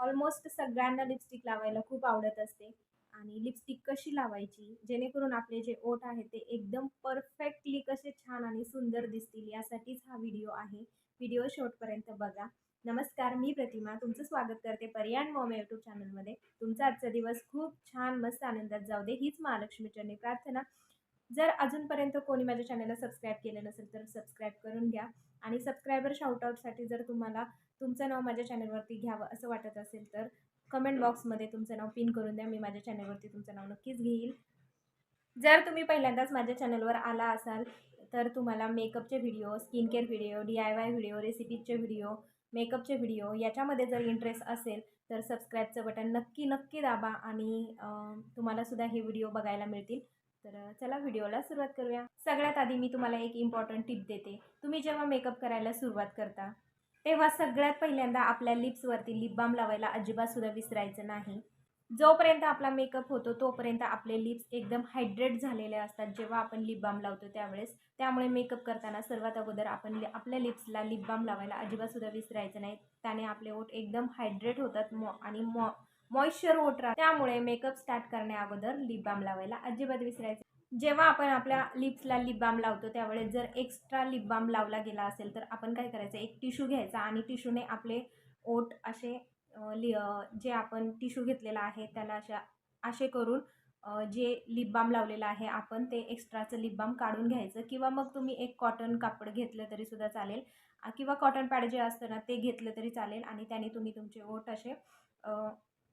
Almost सगळ्यांना lipstick लावायला खूप आवडत असते. आणि लिपस्टिक कशी लावायची? जेणेकरून आपले जे ओठ आहे ते एकदम परफेक्टली कसे छान आणि सुंदर दिसतील यासाठीच हा व्हिडिओ आहे. व्हिडिओ शेवटपर्यंत बघा. नमस्कार मी प्रतिमा. तुमचं स्वागत करते पर्याण मॉम यूट्यूब चॅनलमध्ये तुमचा आजचा दिवस खूप छान मस्त आनंदात जाऊ दे. हीच महालक्ष्मीचरणी प्रार्थना. जर अजूनपर्यंत कोणी माझ्या चॅनलला सबस्क्राईब केलं नसेल तर सबस्क्राईब करून घ्या. आणि सबस्क्रायबर शाउटआउटसाठी जर तुम्हाला तुमचं नाव माझ्या चॅनलवरती घ्यावं असं वाटत असेल तर कमेंट बॉक्समध्ये तुमचं नाव पिन करून द्या. मी माझ्या चॅनलवरती तुमचं नाव नक्कीच घेईल. जर तुम्ही पहिल्यांदाच माझ्या चॅनलवर आला असाल तर तुम्हाला मेकअपचे video skin care video D I Y video रेसिपीजचे video मेकअपचे व्हिडिओ याच्यामध्ये जर इंटरेस्ट असेल तर सबस्क्राईबचं बटन नक्की नक्की दाबा आणि तुम्हाला सुद्धा हे व्हिडिओ बघायला मिळतील. तर चला व्हिडिओला सुरुवात करूया. सगळ्यात आधी मी तुम्हाला एक इम्पॉर्टंट टिप देते. तुम्ही जेव्हा मेकअप करायला सुरुवात करता तेव्हा सगळ्यात पहिल्यांदा आपल्या लिप्सवरती लिप बाम लावायला अजिबातसुद्धा विसरायचं नाही. जोपर्यंत आपला मेकअप होतो तोपर्यंत आपले लिप्स एकदम हायड्रेट झालेले असतात. जेव्हा आपण लिप बाम लावतो त्यावेळेस त्यामुळे मेकअप करताना सर्वात अगोदर आपण आपल्या लिप्सला लिप बाम लावायला अजिबातसुद्धा विसरायचं नाही. त्याने आपले ओठ एकदम हायड्रेट होतात मॉ आणि मॉ मॉइश्चर ओठ राहतात त्यामुळे मेकअप स्टार्ट करण्या अगोदर लिप बाम लावायला अजिबात विसरायचं जेव्हा आपण आपल्या लिप्सला लिप बाम लावतो त्यावेळेस जर एक्स्ट्रा लिप बाम लावला गेला असेल तर आपण काय करायचं? एक टिश्यू घ्यायचा आणि टिश्यूने आपले ओठ असे लि जे आपण टिश्यू घेतलेला आहे त्याला अशा असे करून जे लिप बाम लावलेलं आहे आपण ते एक्स्ट्राचं लिप बाम काढून घ्यायचं. किंवा मग तुम्ही एक कॉटन कापड घेतलं तरीसुद्धा चालेल. किंवा कॉटन पॅड जे असतं ना ते घेतलं तरी चालेल आणि त्याने तुम्ही तुमचे ओठ असे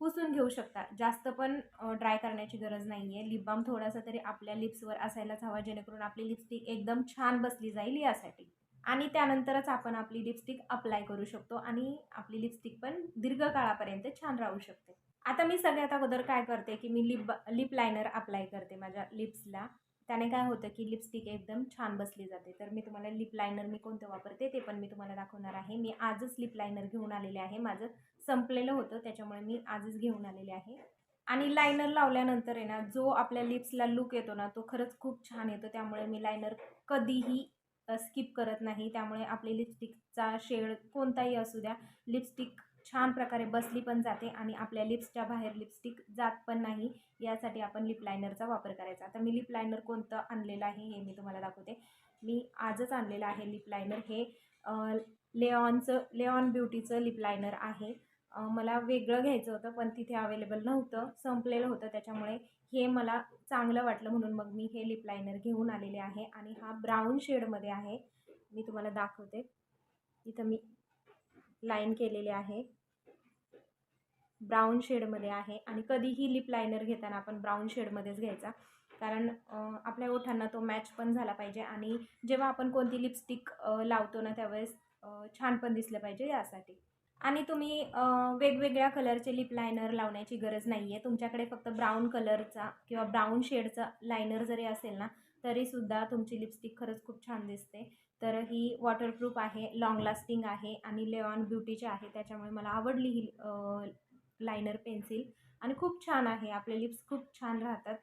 पुसून घेऊ शकता. जास्त पण ड्राय करण्याची गरज नाही आहे लिप बाम थोडासा तरी आपल्या लिप्सवर असायलाच हवा जेणेकरून आपली लिपस्टिक एकदम छान बसली जाईल यासाठी. आणि त्यानंतरच आपण आपली लिपस्टिक अप्लाय करू शकतो आणि आपली लिपस्टिक पण दीर्घकाळापर्यंत छान राहू शकते. आता मी सगळ्यात अगोदर काय करते की मी लिप लिप लायनर अप्लाय करते माझ्या लिप्सला त्याने काय होतं की लिपस्टिक एकदम छान बसली जाते. तर मी तुम्हाला लिप लायनर मी कोणतं वापरते ते पण मी तुम्हाला दाखवणार आहे. मी आजच लिप लायनर घेऊन आलेले आहे माझं संपलेलं होतं त्याच्यामुळे मी आजच घेऊन आलेले आहे. आणि लायनर लावल्यानंतर आहे ना जो आपल्या लिप्सला लुक येतो ना तो खरंच खूप छान येतो. त्यामुळे मी लायनर कधीही स्किप करत नाही. त्यामुळे आपली लिपस्टिकचा शेड कोणताही असू द्या लिपस्टिक छान प्रकारे बसली पण जाते आणि आपल्या लिप्सच्या बाहेर लिपस्टिक जात पण नाही यासाठी आपण लिप लायनरचा वापर करायचा. आता मी लिप लायनर कोणतं आणलेलं आहे हे मी तुम्हाला दाखवते. मी आजच आणलेलं आहे लिप लायनर हे लेऑनचं लेऑन ब्युटीचं लिप लायनर आहे. मला वेगळं घ्यायचं होतं पण तिथे अवेलेबल नव्हतं संपलेलं होतं. त्याच्यामुळे हे मला चांगलं वाटलं म्हणून मग मी हे लिप लायनर घेऊन आलेले आहे आणि हा ब्राऊन शेडमध्ये आहे. मी तुम्हाला दाखवते. इथं मी लाईन केलेले आहे. ब्राऊन शेडमध्ये आहे आणि कधीही लिप लायनर घेताना आपण ब्राऊन शेडमध्येच घ्यायचा. कारण आपल्या ओठांना तो मॅच पण झाला पाहिजे आणि जेव्हा आपण कोणती लिपस्टिक लावतो ना त्यावेळेस छान पण दिसलं पाहिजे यासाठी. आणि तुम्ही वेगवेगळ्या कलरचे लिप लायनर लावण्याची गरज नाही आहे तुमच्याकडे फक्त ब्राऊन कलरचा किंवा ब्राऊन शेडचा लायनर जरी असेल ना तरीसुद्धा तुमची लिपस्टिक खरंच खूप छान दिसते. तर ही वॉटरप्रूफ आहे लाँग लास्टिंग आहे आणि लेऑन ब्युटीची आहे. त्याच्यामुळे मला आवडली ही लायनर पेन्सिल आणि खूप छान आहे. आपले लिप्स खूप छान राहतात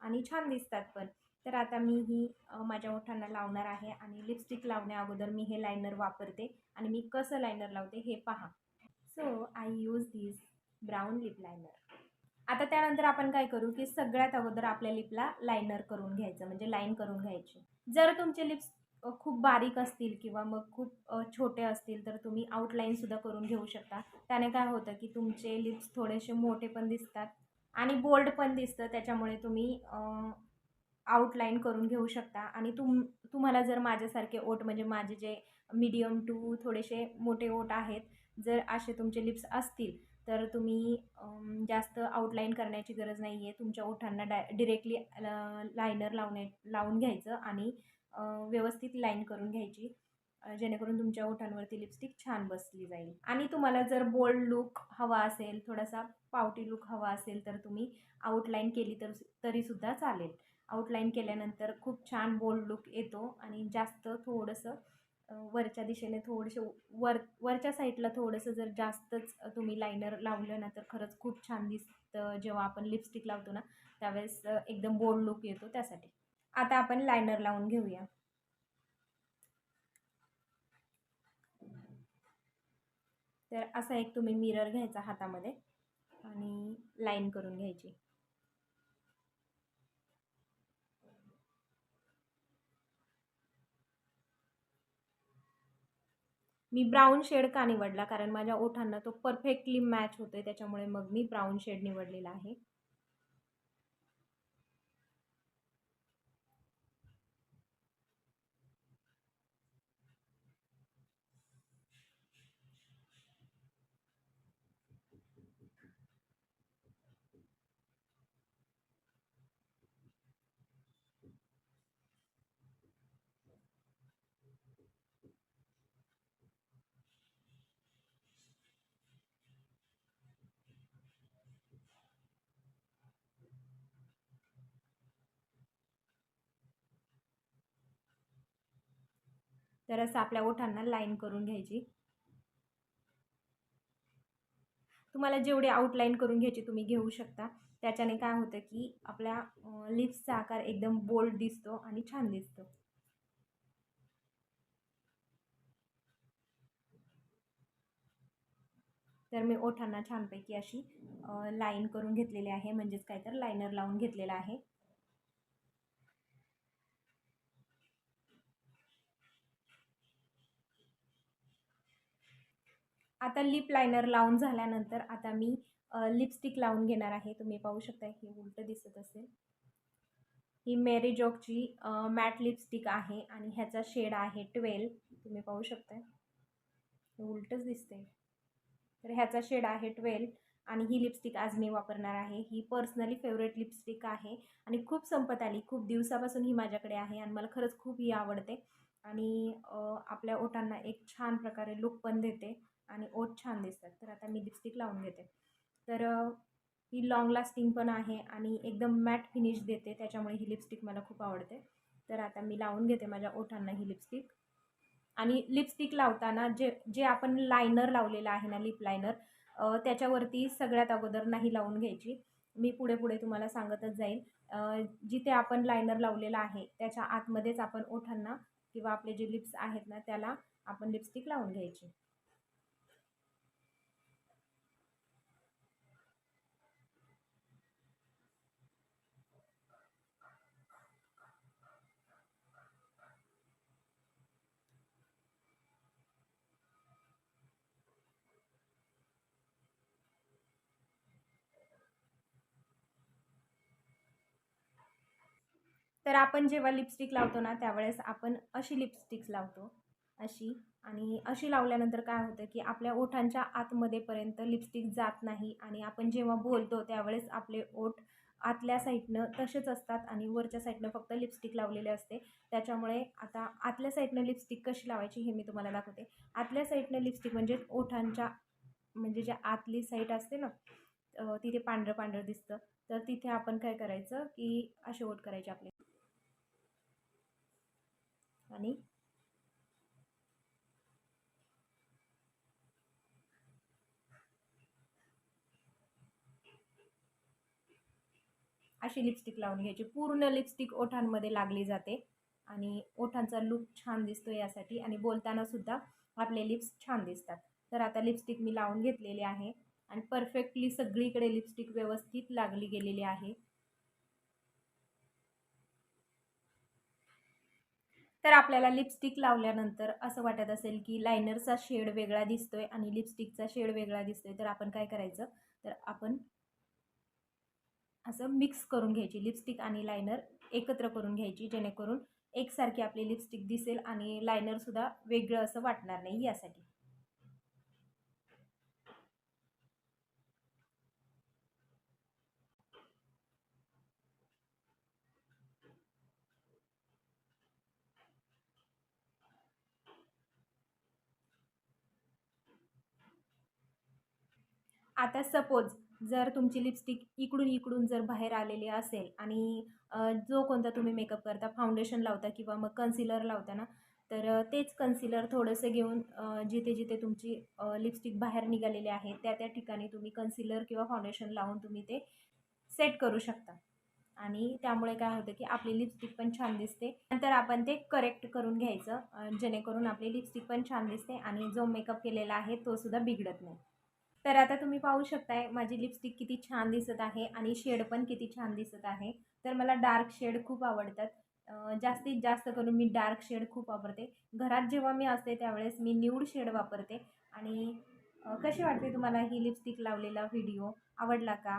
आणि छान दिसतात पण. तर आता मी ही माझ्या ओठांना लावणार आहे आणि लिपस्टिक लावण्या अगोदर मी हे लायनर वापरते. आणि मी कसं लायनर लावते हे पहा. So I use this brown lip liner आता त्यानंतर आपण काय करू की सगळ्यात अगोदर आपल्या लिपला लायनर करून घ्यायचं म्हणजे लाईन करून घ्यायची. जर तुमचे लिप्स खूप बारीक असतील किंवा मग खूप छोटे असतील तर तुम्ही आउटलाईनसुद्धा करून घेऊ शकता. त्याने काय होतं की तुमचे लिप्स थोडेसे मोठे पण दिसतात आणि बोल्ड पण दिसतं. त्याच्यामुळे तुम्ही आउटलाईन करून घेऊ शकता. आणि तुम तुम्हाला जर माझ्यासारखे ओठ म्हणजे माझे जे मीडियम टू थोडेसे मोठे ओठ आहेत जर असे तुमचे लिप्स असतील तर तुम्ही जास्त आउटलाईन करण्याची गरज नाही आहे तुमच्या ओठांना डाय डिरेक्टली लायनर लावणे लावून घ्यायचं आणि व्यवस्थित लाईन करून घ्यायची जेणेकरून तुमच्या ओठांवरती लिपस्टिक छान बसली जाईल. आणि तुम्हाला जर बोल्ड लुक हवा असेल थोडासा पावटी लुक हवा असेल तर तुम्ही आउटलाईन केली तर तरीसुद्धा चालेल. आउटलाईन केल्यानंतर खूप छान बोल्ड लुक येतो आणि जास्त थोडंसं वरच्या दिशेने थोडंसं वर वरच्या साईडला थोडंसं जर जास्तच तुम्ही लायनर लावलं ना तर खरंच खूप छान दिसतं. जेव्हा आपण लिपस्टिक लावतो ना त्यावेळेस एकदम बोल्ड लुक येतो त्यासाठी. आता आपण लायनर लावून घेऊया. तर असा एक तुम्ही मिरर घ्यायचा हातामध्ये आणि लाईन करून घ्यायची. मी ब्राऊन शेड का निवडला? कारण माझ्या ओठांना तो परफेक्टली मॅच होतोय त्याच्यामुळे मग मी ब्राऊन शेड निवडलेला आहे. तर असं आपल्या ओठांना लाईन करून घ्यायची. तुम्हाला जेवढे आउटलाईन करून घ्यायची तुम्ही घेऊ शकता. त्याच्याने काय होतं की आपल्या लिप्सचा आकार एकदम बोल्ड दिसतो आणि छान दिसतो. तर मी ओठांना छानपैकी अशी लाईन करून घेतलेली आहे. म्हणजेच काय तर लायनर लावून घेतलेला आहे. आता लिप लायनर लावून झाल्यानंतर आता मी लिपस्टिक लावून घेणार आहे. तुम्ही पाहू शकता हे उलटं दिसत असेल. ही मेरी जॉकची मॅट लिपस्टिक आहे आणि ह्याचा शेड आहे ट्वेल्व तुम्ही पाहू शकता हे उलटंच दिसते तर ह्याचा शेड आहे ट्वेल्व आणि ही लिपस्टिक आज मी वापरणार आहे. ही पर्सनली फेवरेट लिपस्टिक आहे आणि खूप संपत आली. खूप दिवसापासून ही माझ्याकडे आहे आणि मला खरंच खूप ही आवडते. आणि आपल्या ओठांना एक छान प्रकारे लुक पण देते. आणि ओठ छान दिसतात. तर आता मी लिपस्टिक लावून घेते. तर ही लाँग लास्टिंग पण आहे आणि एकदम मॅट फिनिश देते. त्याच्यामुळे ही लिपस्टिक मला खूप आवडते. तर आता मी लावून घेते माझ्या ओठांना ही लिपस्टिक आणि लिपस्टिक लावताना जे जे आपण लायनर लावलेलं आहे ना लिप लायनर त्याच्यावरती सगळ्यात अगोदर नाही लावून घ्यायची. मी पुढे पुढे तुम्हाला सांगतच जाईल जिथे आपण लायनर लावलेला आहे त्याच्या आतमध्येच आपण ओठांना किंवा आपले जे लिप्स आहेत ना त्याला आपण लिपस्टिक लावून घ्यायची. तर आपण जेव्हा लिपस्टिक लावतो ना त्यावेळेस आपण अशी लिपस्टिक्स लावतो. अशी. आणि अशी लावल्यानंतर काय होतं की आपल्या ओठांच्या आतमध्येपर्यंत लिपस्टिक जात नाही आणि आपण जेव्हा बोलतो त्यावेळेस आपले ओठ आतल्या साईडनं तसेच असतात आणि वरच्या साईडनं फक्त लिपस्टिक लावलेले असते. त्याच्यामुळे आता आतल्या साईडनं लिपस्टिक कशी लावायची हे मी तुम्हाला दाखवते. आतल्या साईडनं लिपस्टिक म्हणजे ओठांच्या म्हणजे ज्या आतली साईड असते ना तिथे पांढरं पांढरं दिसतं. तर तिथे आपण काय करायचं की असे ओठ करायचे आपले आणि अशी लिपस्टिक लावून घ्यायची. पूर्ण लिपस्टिक ओठांमध्ये लागली जाते. आणि ओठांचा लुक छान दिसतो यासाठी. आणि बोलताना सुद्धा आपले लिप्स छान दिसतात. तर आता लिपस्टिक मी लावून घेतलेली आहे. आणि परफेक्टली सगळीकडे लिपस्टिक व्यवस्थित लागली गेलेली आहे. तर आपल्याला लिपस्टिक लावल्यानंतर असं वाटत असेल की लायनरचा शेड वेगळा दिसतोय आणि लिपस्टिकचा शेड वेगळा दिसतोय तर आपण काय करायचं? तर आपण असं मिक्स करून घ्यायची लिपस्टिक आणि लायनर एकत्र करून घ्यायची जेणेकरून एकसारखी आपली लिपस्टिक दिसेल आणि लायनरसुद्धा वेगळं असं वाटणार नाही यासाठी. आता सपोज जर तुमची लिपस्टिक इकडून इकडून जर बाहेर आलेली असेल आणि जो कोणता तुम्ही मेकअप करता फाउंडेशन लावता किंवा मग कन्सिलर लावता ना तर तेच कन्सिलर थोडंसं घेऊन जिथे जिथे तुमची लिपस्टिक बाहेर निघालेली आहे त्या त्या ठिकाणी तुम्ही कन्सिलर किंवा फाउंडेशन लावून तुम्ही ते सेट करू शकता. आणि त्यामुळे काय होतं की आपली लिपस्टिक पण छान दिसते. नंतर आपण ते करेक्ट करून घ्यायचं जेणेकरून आपली लिपस्टिक पण छान दिसते आणि जो मेकअप केलेला आहे तो सुद्धा बिघडत नाही. तर आता तुम्ही पाहू शकताय माझी लिपस्टिक किती छान दिसत आहे आणि शेड पण किती छान दिसत आहे. तर मला डार्क शेड खूप आवडतात. जास्तीत जास्त करून मी डार्क शेड खूप वापरते. घरात जेव्हा मी असते त्यावेळेस मी न्यूड शेड वापरते. आणि कशी वाटते तुम्हाला ही लिपस्टिक लावलेला व्हिडिओ आवडला का?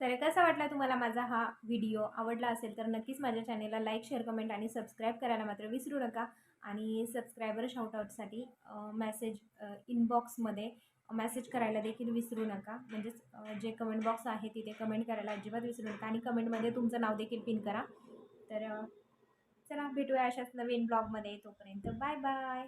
तर कसा वाटला तुम्हाला माझा हा व्हिडिओ? आवडला असेल तर नक्कीच माझ्या चॅनेलला लाईक शेअर कमेंट आणि सबस्क्राईब करायला मात्र विसरू नका. आणि सबस्क्रायबर शाउटआउटसाठी मॅसेज इनबॉक्समध्ये मेसेज करायला देखील विसरू नका. म्हणजेच जे कमेंट बॉक्स आहे तिथे कमेंट करायला अजिबात विसरू नका. आणि कमेंटमध्ये तुमचं नाव देखील पिन करा. तर चला भेटूया अशाच नवीन ब्लॉगमध्ये तोपर्यंत बाय बाय